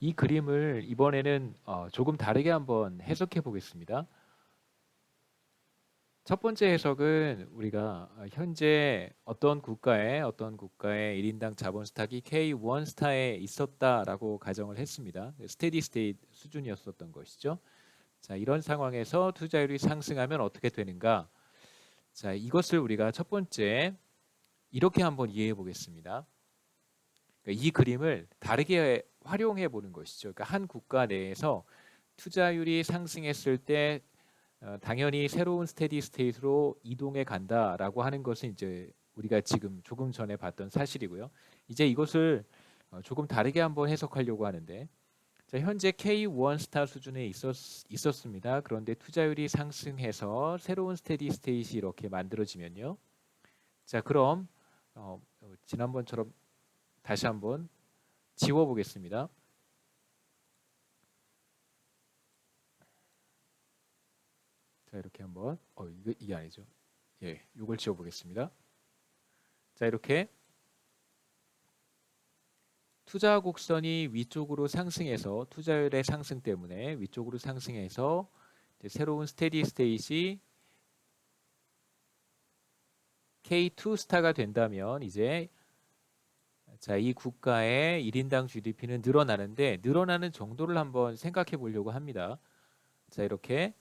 이 그림을 이번에는 어, 조금 다르게 한번 해석해 보겠습니다. 첫 번째 해석은 우리가 어, 현재 어떤 국가에 어떤 국가의 1인당 자본 스탁이 K1 스타에 있었다라고 가정을 했습니다. 스테디 스테이트 수준이었었던 것이죠. 자, 이런 상황에서 투자율이 상승하면 어떻게 되는가? 자, 이것을 우리가 첫 번째 이렇게 한번 이해해 보겠습니다. 그러니까 이 그림을 다르게 활용해 보는 것이죠. 그러니까 한 국가 내에서 투자율이 상승했을 때 어, 당연히 새로운 스테디 스테이트로 이동해 간다라고 하는 것은 이제 우리가 지금 조금 전에 봤던 사실이고요. 이제 이것을 어, 조금 다르게 한번 해석하려고 하는데 자, 현재 K1 스타 수준에 있었, 있었습니다. 그런데 투자율이 상승해서 새로운 스테디 스테이트 이렇게 만들어지면요. 자, 그럼 어, 지난번처럼 다시 한번 지워 보겠습니다. 자 이렇게 한번 어 이거 이게 아니죠. 예, 이걸 지워 보겠습니다. 자 이렇게 투자 곡선이 위쪽으로 상승해서 투자율의 상승 때문에 위쪽으로 상승해서 새로운 스테디 스테이시 K2 스타가 된다면 이제 자, 이 국가의 1인당 GDP는 늘어나는데 늘어나는 정도를 한번 생각해 보려고 합니다. 자, 이렇게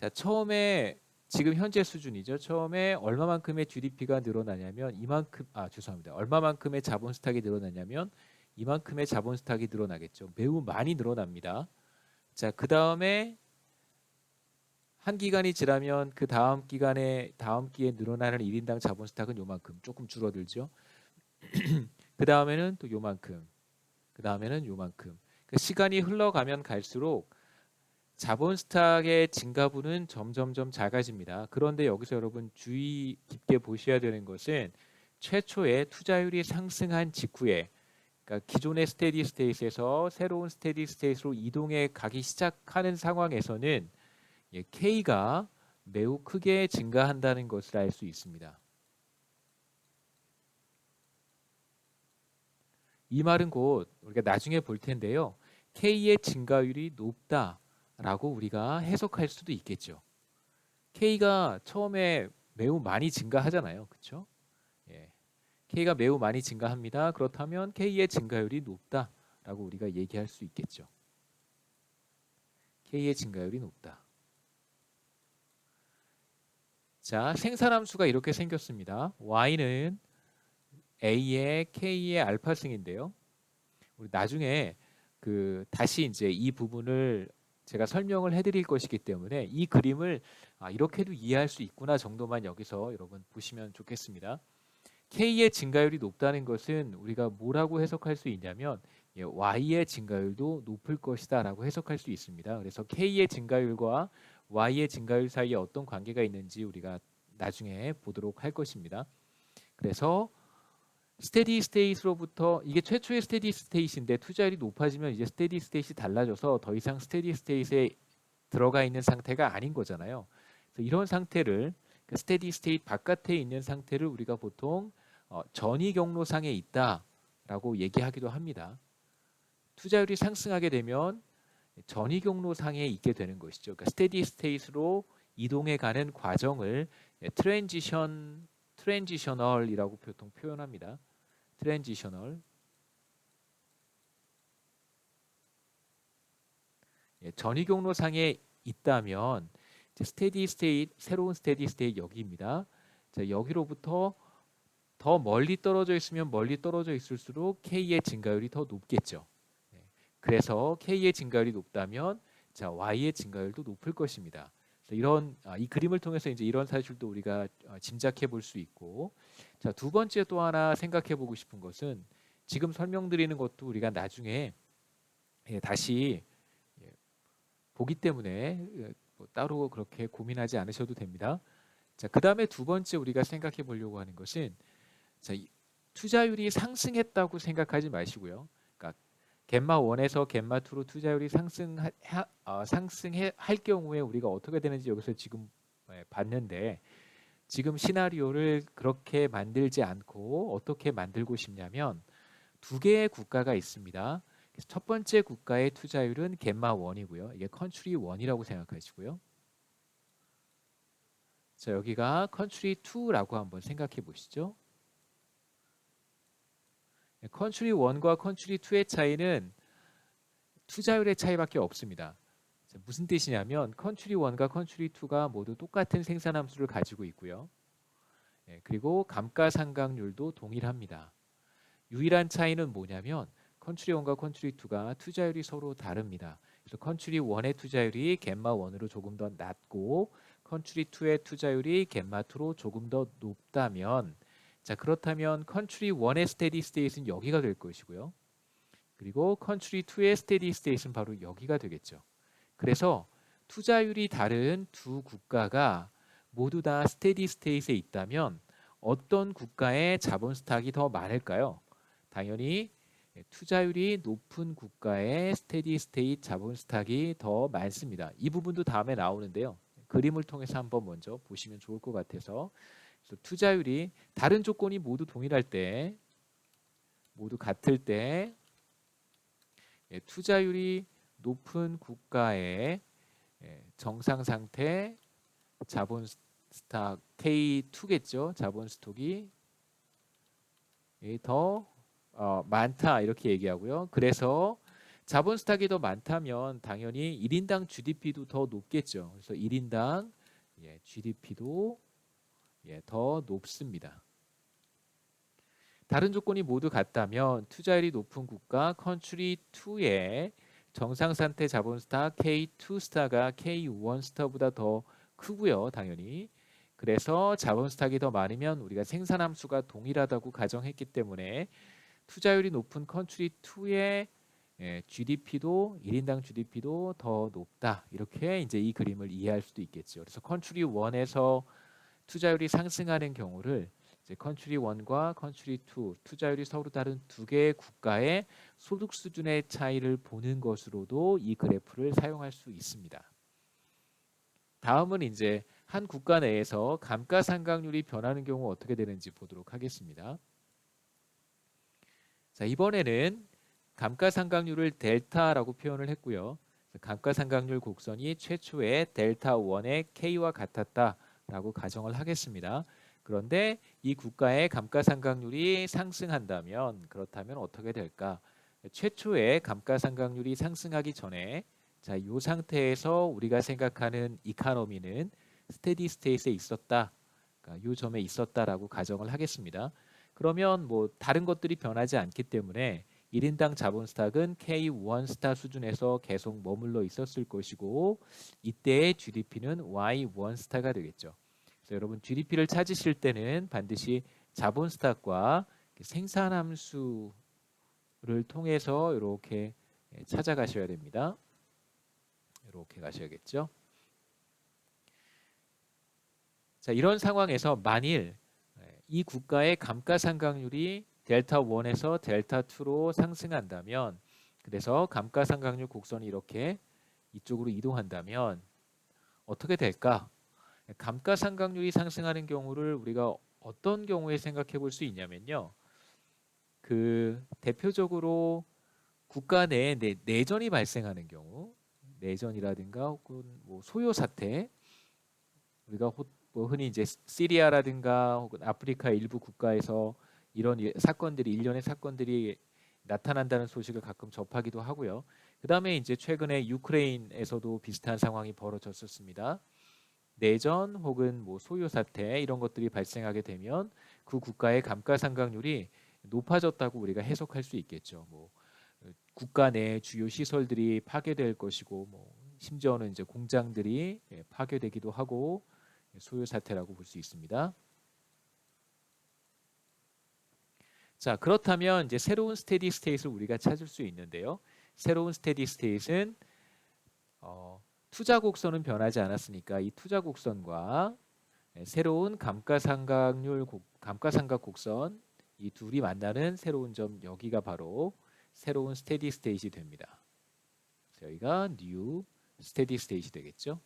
자, 처음에 지금 현재 수준이죠. 처음에 얼마만큼의 GDP가 늘어나냐면 이만큼 아, 죄송합니다. 얼마만큼의 자본 스탁이 늘어나냐면 이만큼의 자본 스탁이 늘어나겠죠. 매우 많이 늘어납니다. 자, 그다음에 한 기간이 지나면 그 다음 기간에 다음 기에 늘어나는 1인당 자본 스탁은 요만큼 조금 줄어들죠. 그 다음에는 또 요만큼, 그 다음에는 요만큼. 그 시간이 흘러가면 갈수록 자본 스탁의 증가분은 점점점 작아집니다. 그런데 여기서 여러분 주의 깊게 보셔야 되는 것은 최초에 투자율이 상승한 직후에 그러니까 기존의 스테디 스테이트에서 새로운 스테디 스테이트로 이동해 가기 시작하는 상황에서는 예, K가 매우 크게 증가한다는 것을 알 수 있습니다. 이 말은 곧 우리가 나중에 볼 텐데요. K의 증가율이 높다라고 우리가 해석할 수도 있겠죠. K가 처음에 매우 많이 증가하잖아요. 그렇죠? 예. K가 매우 많이 증가합니다. 그렇다면 K의 증가율이 높다라고 우리가 얘기할 수 있겠죠. K의 증가율이 높다. 자, 생산함수가 이렇게 생겼습니다. Y는 A의 K의 알파승인데요. 우리 나중에 그 다시 이제 이 부분을 제가 설명을 해드릴 것이기 때문에 이 그림을 아, 이렇게도 이해할 수 있구나 정도만 여기서 여러분 보시면 좋겠습니다. K의 증가율이 높다는 것은 우리가 뭐라고 해석할 수 있냐면 예, Y의 증가율도 높을 것이다 라고 해석할 수 있습니다. 그래서 K의 증가율과 Y의 증가율 사이에 어떤 관계가 있는지 우리가 나중에 보도록 할 것입니다. 그래서 스테디 스테이트로부터 이게 최초의 스테디 스테이트인데 투자율이 높아지면 이제 스테디 스테이트 달라져서 더 이상 스테디 스테이트에 들어가 있는 상태가 아닌 거잖아요. 그래서 이런 상태를 그 스테디 스테이트 바깥에 있는 상태를 우리가 보통 어, 전이 경로상에 있다라고 얘기하기도 합니다. 투자율이 상승하게 되면 전이 경로상에 있게 되는 것이죠. 그러니까 스테디 스테이트로 이동해 가는 과정을 트랜지션 트랜지셔널이라고 보통 표현합니다. 트랜지셔널. 예, 전위 경로상에 있다면 스테디 스테이트 새로운 스테디 스테이트 여기입니다. 자, 여기로부터 더 멀리 떨어져 있으면 멀리 떨어져 있을수록 K의 증가율이 더 높겠죠. 예, 그래서 K의 증가율이 높다면 자, Y의 증가율도 높을 것입니다. 이런 아, 이 그림을 통해서 이제 이런 사실도 우리가 어, 짐작해 볼 수 있고 자 두 번째 또 하나 생각해 보고 싶은 것은 지금 설명드리는 것도 우리가 나중에 예, 다시 예, 보기 때문에 예, 뭐 따로 그렇게 고민하지 않으셔도 됩니다. 자 그 다음에 두 번째 우리가 생각해 보려고 하는 것은 자 투자율이 상승했다고 생각하지 마시고요. 겐마 1에서 겐마 2로 투자율이 상승 어, 상승할 경우에 우리가 어떻게 되는지 여기서 지금 예, 봤는데 지금 시나리오를 그렇게 만들지 않고 어떻게 만들고 싶냐면 두 개의 국가가 있습니다. 첫 번째 국가의 투자율은 겜마 1이고요. 이게 컨트리 1이라고 생각하시고요. 자, 여기가 컨트리 2라고 한번 생각해 보시죠. 컨트리 1과 컨트리 2의 차이는 투자율의 차이밖에 없습니다. 자, 무슨 뜻이냐면 컨트리 1과 컨트리 2가 모두 똑같은 생산 함수를 가지고 있고요. 예, 그리고 감가상각률도 동일합니다. 유일한 차이는 뭐냐면 컨트리 1과 컨트리 2가 투자율이 서로 다릅니다. 그래서 컨트리 1의 투자율이 겜마 1으로 조금 더 낮고 컨트리 2의 투자율이 겜마 2로 조금 더 높다면 자 그렇다면 컨트리 1의 스테디 스테이트는 여기가 될 것이고요. 그리고 컨트리 2의 스테디 스테이트는 바로 여기가 되겠죠. 그래서 투자율이 다른 두 국가가 모두 다 스테디 스테이트에 있다면 어떤 국가의 자본 스탁이 더 많을까요? 당연히 투자율이 높은 국가의 스테디 스테이트 자본 스탁이 더 많습니다. 이 부분도 다음에 나오는데요. 그림을 통해서 한번 먼저 보시면 좋을 것 같아서 투자율이 다른 조건이 모두 동일할 때 모두 같을 때 예, 투자율이 높은 국가의 예, 정상 상태 자본 스탁 K2겠죠. 자본 스톡이 예, 더 어, 많다 이렇게 얘기하고요. 그래서 자본 스탁이 더 많다면 당연히 1인당 GDP도 더 높겠죠. 그래서 1인당 예, GDP도 예, 더 높습니다. 다른 조건이 모두 같다면 투자율이 높은 국가 컨트리 2의 정상 상태 자본 스타 K2 스타가 K1 스타보다 더 크고요, 당연히. 그래서 자본 스탁이 더 많으면 우리가 생산 함수가 동일하다고 가정했기 때문에 투자율이 높은 컨트리 2의 예, GDP도 1인당 GDP도 더 높다. 이렇게 이제 이 그림을 이해할 수도 있겠죠. 그래서 컨트리 1에서 투자율이 상승하는 경우를 이제 컨트리 1과 컨트리 2 투자율이 서로 다른 두 개의 국가의 소득 수준의 차이를 보는 것으로도 이 그래프를 사용할 수 있습니다. 다음은 이제 한 국가 내에서 감가상각률이 변하는 경우 어떻게 되는지 보도록 하겠습니다. 자, 이번에는 감가상각률을 델타라고 표현을 했고요. 감가상각률 곡선이 최초의 델타 1의 K와 같았다 라고 가정을 하겠습니다. 그런데 이 국가의 감가상각률이 상승한다면 그렇다면 어떻게 될까? 최초의 감가상각률이 상승하기 전에 자, 이 상태에서 우리가 생각하는 이카노미는 스테디 스테이트에 있었다. 그러니까 이 점에 있었다라고 가정을 하겠습니다. 그러면 뭐 다른 것들이 변하지 않기 때문에 1인당 자본 스탁은 K1 스타 수준에서 계속 머물러 있었을 것이고 이때의 GDP는 Y1 스타가 되겠죠. 그래서 여러분 GDP를 찾으실 때는 반드시 자본 스탁과 생산 함수를 통해서 이렇게 찾아가셔야 됩니다. 이렇게 가셔야겠죠. 자, 이런 상황에서 만일 이 국가의 감가상각률이 델타 1에서 델타 2로 상승한다면 그래서 감가상각률 곡선이 이렇게 이쪽으로 이동한다면 어떻게 될까? 감가상각률이 상승하는 경우를 우리가 어떤 경우에 생각해 볼 수 있냐면요. 그 대표적으로 국가 내에 내 전이 발생하는 경우, 내전이라든가 혹은 뭐 소요 사태, 우리가 뭐 흔히 이제 시리아라든가 혹은 아프리카 일부 국가에서 이런 사건들이 일련의 사건들이 나타난다는 소식을 가끔 접하기도 하고요. 그 다음에 이제 최근에 유크레인에서도 비슷한 상황이 벌어졌었습니다. 내전 혹은 뭐 소요 사태 이런 것들이 발생하게 되면 그 국가의 감가상각률이 높아졌다고 우리가 해석할 수 있겠죠. 뭐 국가 내 주요 시설들이 파괴될 것이고 뭐 심지어는 이제 공장들이 예, 파괴되기도 하고 소요 사태라고 볼 수 있습니다. 자 그렇다면 이제 새로운 스테디 스테이트를 우리가 찾을 수 있는데요. 새로운 스테디 스테이트는 어, 투자 곡선은 변하지 않았으니까 이 투자 곡선과 새로운 감가상각률 감가상각 곡선 이 둘이 만나는 새로운 점 여기가 바로 새로운 스테디 스테이트 됩니다. 여기가 뉴 스테디 스테이트 되겠죠.